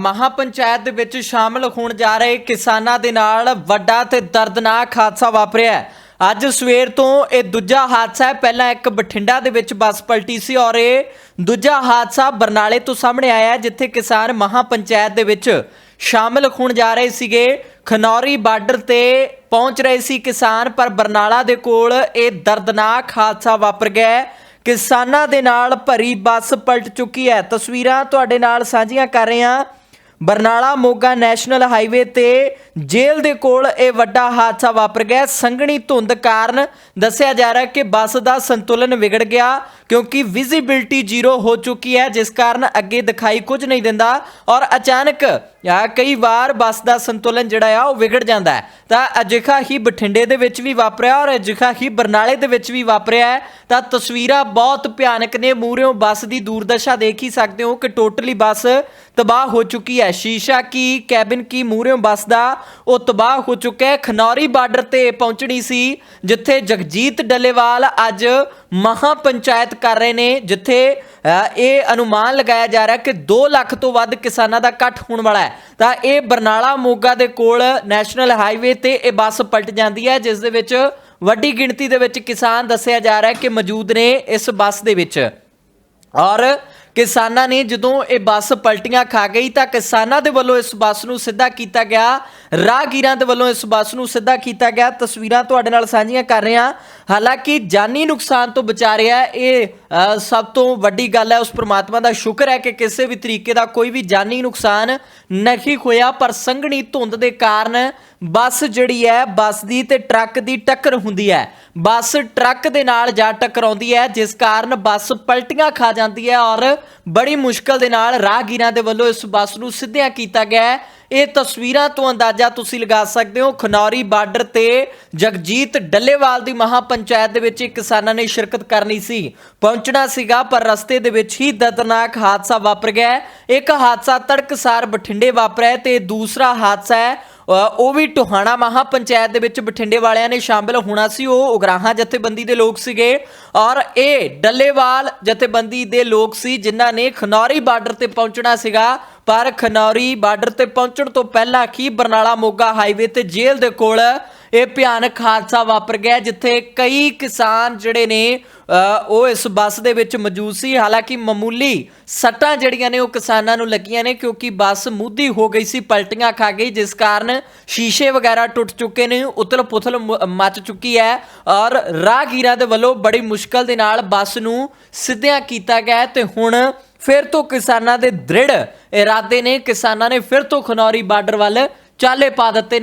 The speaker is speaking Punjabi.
ਮਹਾਪੰਚਾਇਤ ਦੇ ਵਿੱਚ ਸ਼ਾਮਲ ਹੋਣ ਜਾ ਰਹੇ ਕਿਸਾਨਾਂ ਦੇ ਨਾਲ ਵੱਡਾ ਤੇ ਦਰਦਨਾਕ ਹਾਦਸਾ ਵਾਪਰਿਆ ਹੈ। ਅੱਜ ਸਵੇਰ ਤੋਂ ਇਹ ਦੂਜਾ ਹਾਦਸਾ ਹੈ। ਪਹਿਲਾਂ ਇੱਕ ਬਠਿੰਡਾ ਦੇ ਵਿੱਚ ਬੱਸ ਪਲਟੀ ਸੀ ਔਰ ਇਹ ਦੂਜਾ ਹਾਦਸਾ ਬਰਨਾਲੇ ਤੋਂ ਸਾਹਮਣੇ ਆਇਆ ਹੈ, ਜਿੱਥੇ ਕਿਸਾਨ ਮਹਾਪੰਚਾਇਤ ਦੇ ਵਿੱਚ ਸ਼ਾਮਲ ਹੋਣ ਜਾ ਰਹੇ ਸੀਗੇ। ਖਨੌਰੀ ਬਾਰਡਰ ਤੇ ਪਹੁੰਚ ਰਹੇ ਸੀ ਕਿਸਾਨ ਪਰ ਬਰਨਾਲਾ ਦੇ ਕੋਲ ਇਹ ਦਰਦਨਾਕ ਹਾਦਸਾ ਵਾਪਰ ਗਿਆ ਕਿਸਾਨਾਂ ਦੇ ਨਾਲ ਭਰੀ ਬੱਸ ਪਲਟ ਚੁੱਕੀ ਹੈ। ਤਸਵੀਰਾਂ ਤੁਹਾਡੇ ਨਾਲ ਸਾਂਝੀਆਂ ਕਰ ਰਹੇ ਹਾਂ। ਬਰਨਾਲਾ ਮੋਗਾ ਨੈਸ਼ਨਲ ਹਾਈਵੇ ਤੇ ਜੇਲ੍ਹ ਦੇ ਕੋਲ ਇਹ ਵੱਡਾ ਹਾਦਸਾ ਵਾਪਰ ਗਿਆ। ਸੰਘਣੀ ਧੁੰਦ ਕਾਰਨ ਦੱਸਿਆ ਜਾ ਰਿਹਾ ਕਿ ਬੱਸ ਦਾ ਸੰਤੁਲਨ ਵਿਗੜ ਗਿਆ ਕਿਉਂਕਿ ਵਿਜ਼ਿਬਿਲਟੀ ਜ਼ੀਰੋ ਹੋ ਚੁੱਕੀ ਹੈ, ਜਿਸ ਕਾਰਨ ਅੱਗੇ ਦਿਖਾਈ ਕੁਝ ਨਹੀਂ ਦਿੰਦਾ ਔਰ ਅਚਾਨਕ, ਆ, ਕਈ ਵਾਰ ਬੱਸ ਦਾ ਸੰਤੁਲਨ ਜਿਹੜਾ ਆ, ਉਹ ਵਿਗੜ ਜਾਂਦਾ ਹੈ। ਤਾਂ ਅਜਿਹਾ ਹੀ ਬਠਿੰਡੇ ਦੇ ਵਿੱਚ ਵੀ ਵਾਪਰਿਆ ਔਰ ਅਜਿਹਾ ਹੀ ਬਰਨਾਲੇ ਦੇ ਵਿੱਚ ਵੀ ਵਾਪਰਿਆ ਹੈ। ਤਾਂ ਤਸਵੀਰਾਂ ਬਹੁਤ ਭਿਆਨਕ ਨੇ। ਮੂਹਰਿਓਂ ਬੱਸ ਦੀ ਦੂਰਦਸ਼ਾ ਦੇਖ ਹੀ ਸਕਦੇ ਹੋ ਕਿ ਟੋਟਲੀ ਬੱਸ ਤਬਾਹ ਹੋ ਚੁੱਕੀ ਹੈ। ਸ਼ੀਸ਼ਾ ਕੀ, ਕੈਬਿਨ ਕੀ ਮੂਹਰਿਓਂ ਬੱਸ ਦਾ ਉਹ ਤਬਾਹ ਹੋ ਚੁੱਕਾ ਹੈ। ਖਨੌਰੀ ਬਾਰਡਰ ਤੇ ਪਹੁੰਚਣੀ ਸੀ ਜਿੱਥੇ ਜਗਜੀਤ ਡੱਲੇਵਾਲ ਅੱਜ ਮਹਾ ਪੰਚਾਇਤ ਕਰ ਰਹੇ ਨੇ ਜਿੱਥੇ ਅ, ਇਹ ਅਨੁਮਾਨ ਲਗਾਇਆ ਜਾ ਰਿਹਾ ਕਿ 2 ਲੱਖ ਤੋਂ ਵੱਧ ਕਿਸਾਨਾਂ ਦਾ ਇਕੱਠ ਹੋਣ ਵਾਲਾ ਹੈ। ਤਾਂ ਇਹ ਬਰਨਾਲਾ ਮੋਗਾ ਦੇ ਕੋਲ ਨੈਸ਼ਨਲ ਹਾਈਵੇ ਤੇ ਇਹ ਬੱਸ ਪਲਟ ਜਾਂਦੀ ਹੈ ਜਿਸ ਦੇ ਵਿੱਚ ਵੱਡੀ ਗਿਣਤੀ ਦੇ ਵਿੱਚ ਕਿਸਾਨ ਦੱਸਿਆ ਜਾ ਰਿਹਾ ਕਿ ਮੌਜੂਦ ਨੇ ਇਸ ਬੱਸ ਦੇ ਵਿੱਚ। ਔਰ ਕਿਸਾਨਾਂ ਨੇ ਜਦੋਂ ਇਹ ਬੱਸ ਪਲਟੀਆਂ ਖਾ ਗਈ ਤਾਂ ਕਿਸਾਨਾਂ ਦੇ ਵੱਲੋਂ ਇਸ ਬੱਸ ਨੂੰ ਸਿੱਧਾ ਕੀਤਾ ਗਿਆ, ਰਾਹਗੀਰਾਂ ਦੇ ਵੱਲੋਂ ਇਸ ਬੱਸ ਨੂੰ ਸਿੱਧਾ ਕੀਤਾ ਗਿਆ। ਤਸਵੀਰਾਂ ਤੁਹਾਡੇ ਨਾਲ ਸਾਂਝੀਆਂ ਕਰ ਰਹੇ ਹਾਂ। ਹਾਲਾਂਕਿ ਜਾਨੀ ਨੁਕਸਾਨ ਤੋਂ ਬਚਾ ਰਿਹਾ ਇਹ ਸਭ ਤੋਂ ਵੱਡੀ ਗੱਲ ਹੈ, ਉਸ ਪ੍ਰਮਾਤਮਾ ਦਾ ਸ਼ੁਕਰ ਹੈ ਕਿ ਕਿਸੇ ਵੀ ਤਰੀਕੇ ਦਾ ਕੋਈ ਵੀ ਜਾਨੀ ਨੁਕਸਾਨ ਨਹੀਂ ਹੋਇਆ, ਪਰ ਸੰਘਣੀ ਧੁੰਦ ਦੇ ਕਾਰਨ ਬੱਸ ਜਿਹੜੀ ਹੈ, ਬੱਸ ਦੀ ਤੇ ਟਰੱਕ ਦੀ ਟੱਕਰ ਹੁੰਦੀ ਹੈ। ਬੱਸ ਟਰੱਕ ਦੇ ਨਾਲ ਜਾ ਟਕਰਾਉਂਦੀ ਹੈ, ਜਿਸ ਕਾਰਨ ਬੱਸ ਪਲਟੀਆਂ ਖਾ ਜਾਂਦੀ ਹੈ ਔਰ ਬੜੀ ਮੁਸ਼ਕਲ ਦੇ ਨਾਲ ਰਾਹਗੀਰਾਂ ਦੇ ਵੱਲੋਂ ਇਸ ਬੱਸ ਨੂੰ ਸਿੱਧਿਆਂ ਕੀਤਾ ਗਿਆ ਹੈ। ਇਹ ਤਸਵੀਰਾਂ ਤੋਂ ਅੰਦਾਜ਼ਾ ਤੁਸੀਂ ਲਗਾ ਸਕਦੇ ਹੋ, ਖਨੌਰੀ ਬਾਰਡਰ ਤੇ ਜਗਜੀਤ ਡੱਲੇਵਾਲ ਦੀ ਮਹਾਪੰਚਾਇਤ ਦੇ ਵਿੱਚ ਕਿਸਾਨਾਂ ਨੇ ਸ਼ਿਰਕਤ ਕਰਨੀ ਸੀ। ਪਹੁੰਚਣਾ ਸੀਗਾ, ਪਰ ਰਸਤੇ ਦੇ ਵਿੱਚ ਹੀ ਦਰਦਨਾਕ ਹਾਦਸਾ ਵਾਪਰ ਗਿਆ ਇੱਕ ਹਾਦਸਾ ਤੜਕਸਾਰ ਬਠਿੰਡੇ ਵਾਪਰਿਆ ਤੇ ਦੂਸਰਾ ਹਾਦਸਾ ਹੈ ਉਹ ਵੀ ਟੋਹਾਣਾ ਮਹਾ ਪੰਚਾਇਤ ਦੇ ਵਿੱਚ ਬਠਿੰਡੇ ਵਾਲਿਆਂ ਨੇ ਸ਼ਾਮਿਲ ਹੋਣਾ ਸੀ, ਉਹ ਉਗਰਾਹਾਂ ਜਥੇਬੰਦੀ ਦੇ ਲੋਕ ਸੀਗੇ। ਔਰ ਇਹ ਡੱਲੇਵਾਲ ਜਥੇਬੰਦੀ ਦੇ ਲੋਕ ਸੀ, ਜਿਨ੍ਹਾਂ ਨੇ ਖਨੌਰੀ ਬਾਰਡਰ ਤੇ ਪਹੁੰਚਣਾ ਸੀਗਾ। ਪਰ ਖਨੌਰੀ ਬਾਰਡਰ ਤੇ ਪਹੁੰਚਣ ਤੋਂ ਪਹਿਲਾਂ ਕੀ ਬਰਨਾਲਾ ਮੋਗਾ ਹਾਈਵੇ ਤੇ ਜੇਲ੍ਹ ਦੇ ਕੋਲ ਇਹ ਭਿਆਨਕ ਹਾਦਸਾ ਵਾਪਰ ਗਿਆ ਜਿੱਥੇ ਕਈ ਕਿਸਾਨ ਜਿਹੜੇ ਨੇ ਉਹ ਇਸ ਬੱਸ ਦੇ ਵਿੱਚ ਮੌਜੂਦ ਸੀ। ਹਾਲਾਂਕਿ ਮਾਮੂਲੀ ਸੱਟਾਂ ਜਿਹੜੀਆਂ ਨੇ ਉਹ ਕਿਸਾਨਾਂ ਨੂੰ ਲੱਗੀਆਂ ਨੇ, ਕਿਉਂਕਿ ਬੱਸ ਮੁੱਧੀ ਹੋ ਗਈ ਸੀ, ਪਲਟੀਆਂ ਖਾ ਗਈ, ਜਿਸ ਕਾਰਨ ਸ਼ੀਸ਼ੇ ਵਗੈਰਾ ਟੁੱਟ ਚੁੱਕੇ ਨੇ ਉਤਲ ਪੁਥਲ ਮ- ਮਚ ਚੁੱਕੀ ਹੈ ਔਰ ਰਾਹਗੀਰਾਂ ਦੇ ਵੱਲੋਂ ਬੜੀ ਮੁਸ਼ਕਲ ਦੇ ਨਾਲ ਬੱਸ ਨੂੰ ਸਿੱਧਿਆਂ ਕੀਤਾ ਗਿਆ ਹੈ ਤੇ ਹੁਣ ਫਿਰ ਤੋਂ ਕਿਸਾਨਾਂ ਦੇ ਦ੍ਰਿੜ ਇਰਾਦੇ ਨੇ। ਕਿਸਾਨਾਂ ਨੇ ਫਿਰ ਤੋਂ ਖਨੌਰੀ ਬਾਰਡਰ ਵੱਲ ਚਾਲੇ ਪਾ ਦਿੱਤੇ ਨੇ।